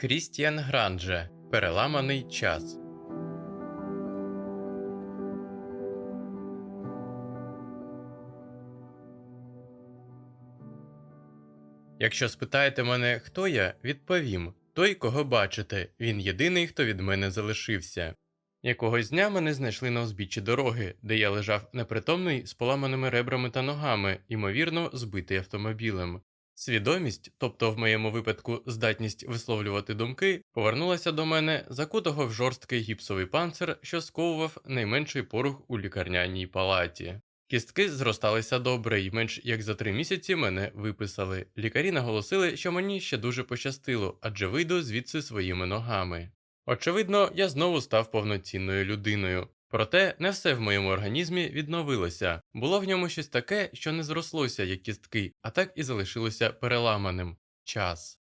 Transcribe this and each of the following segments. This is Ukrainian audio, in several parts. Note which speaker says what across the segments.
Speaker 1: Крістіан Грандже Переламаний час. Якщо спитаєте мене, хто я, відповім той, кого бачите, він єдиний, хто від мене залишився. Якогось дня мене знайшли на узбіччі дороги, де я лежав непритомний з поламаними ребрами та ногами, ймовірно, збитий автомобілем. Свідомість, тобто в моєму випадку здатність висловлювати думки, повернулася до мене, закутого в жорсткий гіпсовий панцир, що сковував найменший порух у лікарняній палаті. Кістки зросталися добре, і менш як за три місяці мене виписали. Лікарі наголосили, що мені ще дуже пощастило, адже вийду звідси своїми ногами. Очевидно, я знову став повноцінною людиною. Проте не все в моєму організмі відновилося, було в ньому щось таке, що не зрослося як кістки, а так і залишилося переламаним. Час.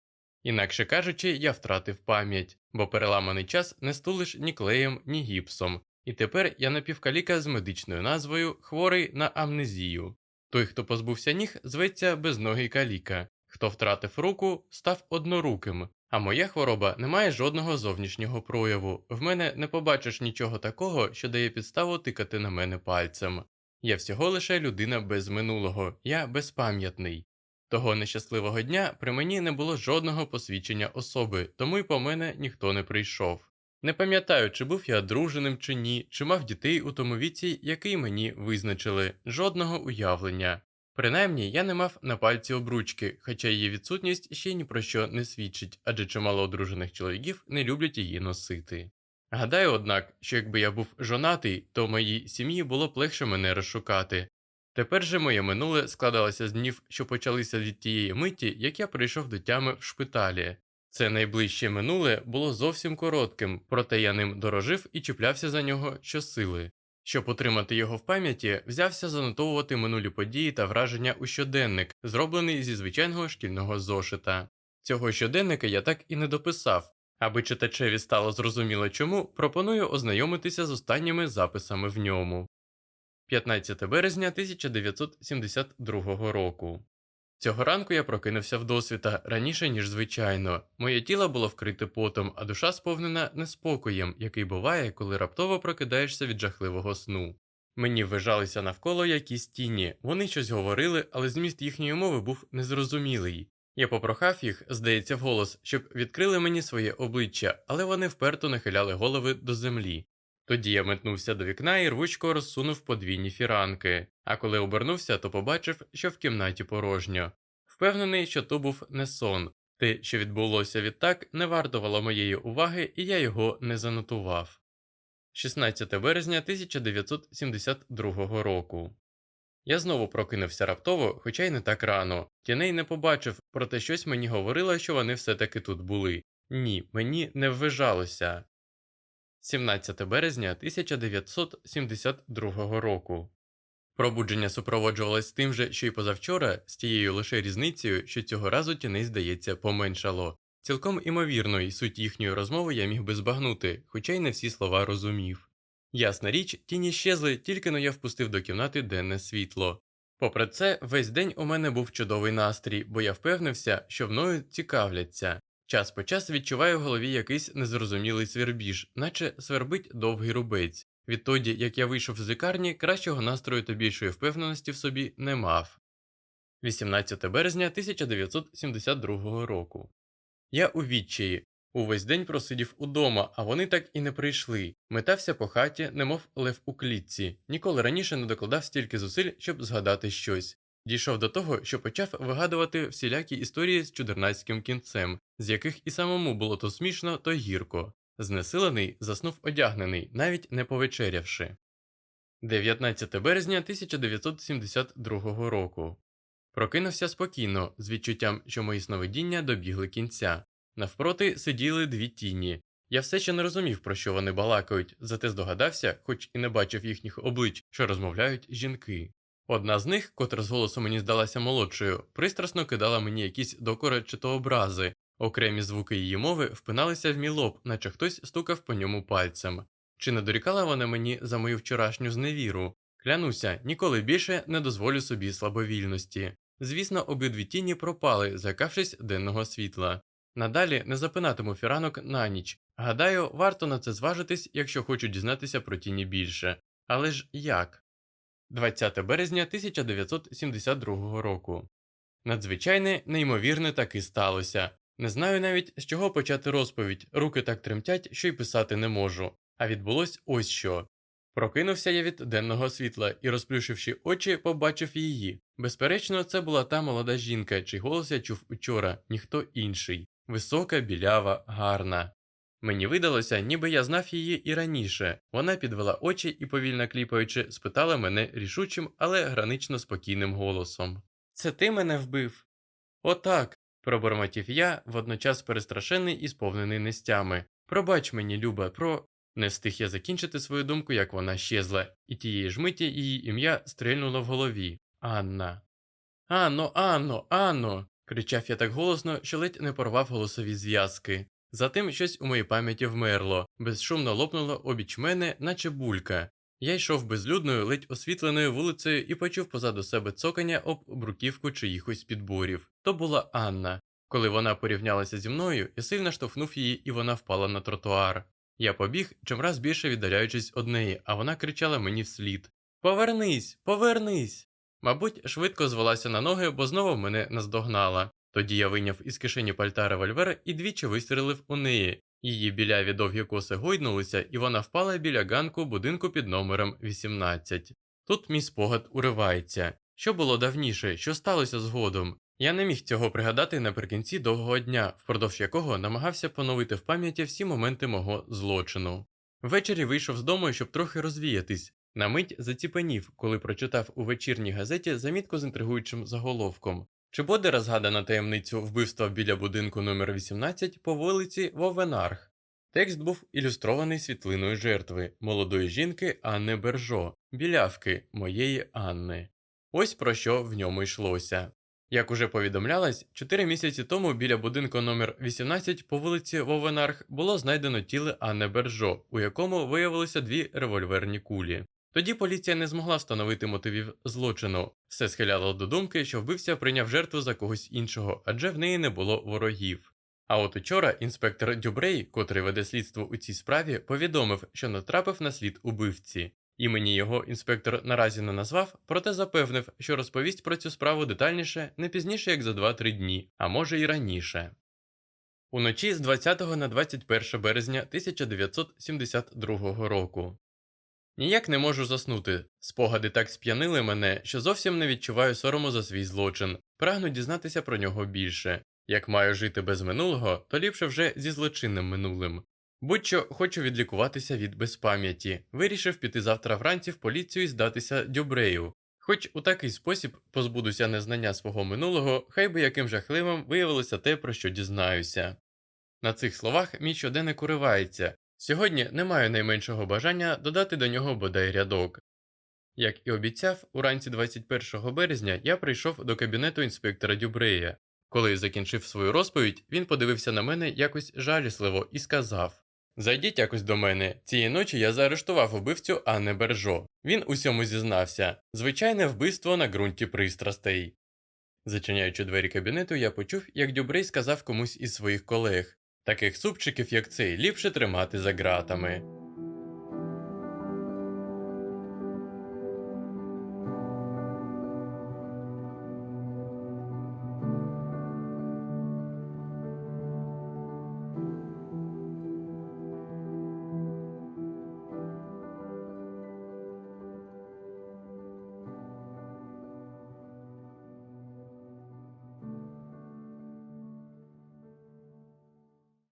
Speaker 1: Інакше кажучи, я втратив пам'ять, бо переламаний час не стулиш ні клеєм, ні гіпсом, і тепер я напівкаліка з медичною назвою хворий на амнезію. Той, хто позбувся ніг, зветься безногий каліка, хто втратив руку, став одноруким, а моя хвороба не має жодного зовнішнього прояву. В мене не побачиш нічого такого, що дає підставу тикати на мене пальцем. Я всього лише людина без минулого, я безпам'ятний. Того нещасливого дня при мені не було жодного посвідчення особи, тому й по мене ніхто не прийшов. Не пам'ятаю, чи був я одруженим чи ні, чи мав дітей у тому віці, який мені визначили, жодного уявлення. Принаймні, я не мав на пальці обручки, хоча її відсутність ще ні про що не свідчить, адже чимало одружених чоловіків не люблять її носити. Гадаю, однак, що якби я був жонатий, то моїй сім'ї було б легше мене розшукати. Тепер же моє минуле складалося з днів, що почалися від тієї миті, як я прийшов до тями в шпиталі. Це найближче минуле було зовсім коротким, проте я ним дорожив і чіплявся за нього щосили. Щоб утримати його в пам'яті, взявся занотовувати минулі події та враження у щоденник, зроблений зі звичайного шкільного зошита. Цього щоденника я так і не дописав. Аби читачеві стало зрозуміло чому, пропоную ознайомитися з останніми записами в ньому. 15 березня 1972 року. Цього ранку я прокинувся вдосвіта раніше, ніж звичайно. Моє тіло було вкрите потом, а душа сповнена неспокоєм, який буває, коли раптово прокидаєшся від жахливого сну. Мені ввижалися навколо якісь тіні, вони щось говорили, але зміст їхньої мови був незрозумілий. Я попрохав їх, здається, вголос, щоб відкрили мені своє обличчя, але вони вперто нахиляли голови до землі. Тоді я метнувся до вікна і рвучко розсунув подвійні фіранки, а коли обернувся, то побачив, що в кімнаті порожньо. Впевнений, що то був не сон. Те, що відбулося відтак, не вартувало моєї уваги, і я його не занотував. 16 березня 1972 року. Я знову прокинувся раптово, хоча й не так рано. Тіней не побачив, проте щось мені говорило, що вони все таки тут були. Ні, мені не ввижалося. 17 березня 1972 року. Пробудження супроводжувалось тим же, що й позавчора, з тією лише різницею, що цього разу тіней, здається, поменшало. Цілком імовірно, і суть їхньої розмови я міг би збагнути, хоча й не всі слова розумів. Ясна річ, тіні щезли, тільки но я впустив до кімнати денне світло. Попри це, весь день у мене був чудовий настрій, бо я впевнився, що мною цікавляться. Час по час відчуваю в голові якийсь незрозумілий свербіж, наче свербить довгий рубець. Відтоді, як я вийшов з лікарні, кращого настрою та більшої впевненості в собі не мав. 18 березня 1972 року. Я у відчаї. Увесь день просидів удома, а вони так і не прийшли. Метався по хаті, немов лев у клітці. Ніколи раніше не докладав стільки зусиль, щоб згадати щось. Дійшов до того, що почав вигадувати всілякі історії з чудернацьким кінцем, з яких і самому було то смішно, то гірко. Знесилений, заснув одягнений, навіть не повечерявши. 19 березня 1972 року. Прокинувся спокійно, з відчуттям, що мої сновидіння добігли кінця. Навпроти сиділи дві тіні. Я все ще не розумів, про що вони балакають, зате здогадався, хоч і не бачив їхніх облич, що розмовляють жінки. Одна з них, котра з голосу мені здалася молодшою, пристрасно кидала мені якісь докори чи то образи, окремі звуки її мови впиналися в мій лоб, наче хтось стукав по ньому пальцем. Чи не дорікала вона мені за мою вчорашню зневіру? Клянуся, ніколи більше не дозволю собі слабовільності. Звісно, обидві тіні пропали, закавшись денного світла. Надалі не запинатиму фіранок на ніч. Гадаю, варто на це зважитись, якщо хочу дізнатися про тіні більше. Але ж як? 20 березня 1972 року. Надзвичайне, неймовірне таки сталося. Не знаю навіть, з чого почати розповідь, руки так тремтять, що й писати не можу. А відбулось ось що. Прокинувся я від денного світла і, розплющивши очі, побачив її. Безперечно, це була та молода жінка, чий голос я чув учора, ніхто інший. Висока, білява, гарна. Мені видалося, ніби я знав її і раніше. Вона підвела очі і, повільно кліпаючи, спитала мене рішучим, але гранично спокійним голосом. Це ти мене вбив? Отак. пробормотів я, водночас перестрашений і сповнений нестями. Пробач мені, Люба, про. Не встиг я закінчити свою думку, як вона щезла, і тієї ж миті її ім'я стрельнуло в голові Анна. Анно, Анно, Анно. кричав я так голосно, що ледь не порвав голосові зв'язки. Затим щось у моїй пам'яті вмерло, безшумно лопнуло обіч мене, наче булька. Я йшов безлюдною, ледь освітленою вулицею і почув позаду себе цокання об бруківку чиїхось підборів. То була Анна. Коли вона порівнялася зі мною, я сильно штовхнув її, і вона впала на тротуар. Я побіг, чимраз більше віддаляючись од неї, а вона кричала мені вслід Повернись, повернись. Мабуть, швидко звелася на ноги, бо знову мене наздогнала. Тоді я вийняв із кишені пальта револьвер і двічі вистрелив у неї. Її біляві довгі коси гойднулися, і вона впала біля ганку будинку під номером 18. Тут мій спогад уривається. Що було давніше, що сталося згодом? Я не міг цього пригадати наприкінці довгого дня, впродовж якого намагався поновити в пам'яті всі моменти мого злочину. Ввечері вийшов з дому, щоб трохи розвіятись. На мить заціпенів, коли прочитав у вечірній газеті замітку з інтригуючим заголовком. Чи буде розгадана таємницю вбивства біля будинку номер 18 по вулиці Вовенарх? Текст був ілюстрований світлиною жертви молодої жінки Анни Бержо, білявки моєї Анни. Ось про що в ньому йшлося. Як уже повідомлялось, 4 місяці тому біля будинку номер 18 по вулиці Вовенарх було знайдено тіло Анни Бержо, у якому виявилися дві револьверні кулі. Тоді поліція не змогла встановити мотивів злочину. Все схиляло до думки, що вбивця прийняв жертву за когось іншого, адже в неї не було ворогів. А от учора інспектор Дюбрей, котрий веде слідство у цій справі, повідомив, що натрапив на слід убивці. Імені його інспектор наразі не назвав, проте запевнив, що розповість про цю справу детальніше не пізніше як за 2-3 дні, а може і раніше. Уночі з 20 на 21 березня 1972 року. Ніяк не можу заснути. Спогади так сп'янили мене, що зовсім не відчуваю сорому за свій злочин, прагну дізнатися про нього більше. Як маю жити без минулого, то ліпше вже зі злочинним минулим. Будь-що хочу відлікуватися від безпам'яті, вирішив піти завтра вранці в поліцію і здатися Дюбрею. Хоч у такий спосіб позбудуся незнання свого минулого, хай би яким жахливим виявилося те, про що дізнаюся. На цих словах мій щоденник уривається. Сьогодні не маю найменшого бажання додати до нього бодай рядок. Як і обіцяв, уранці 21 березня я прийшов до кабінету інспектора Дюбрея. Коли закінчив свою розповідь, він подивився на мене якось жалісливо і сказав Зайдіть якось до мене. Цієї ночі я заарештував убивцю Анни Бержо. Він усьому зізнався звичайне вбивство на ґрунті пристрастей. Зачиняючи двері кабінету, я почув, як Дюбрей сказав комусь із своїх колег таких супчиків, як цей, ліпше тримати за ґратами.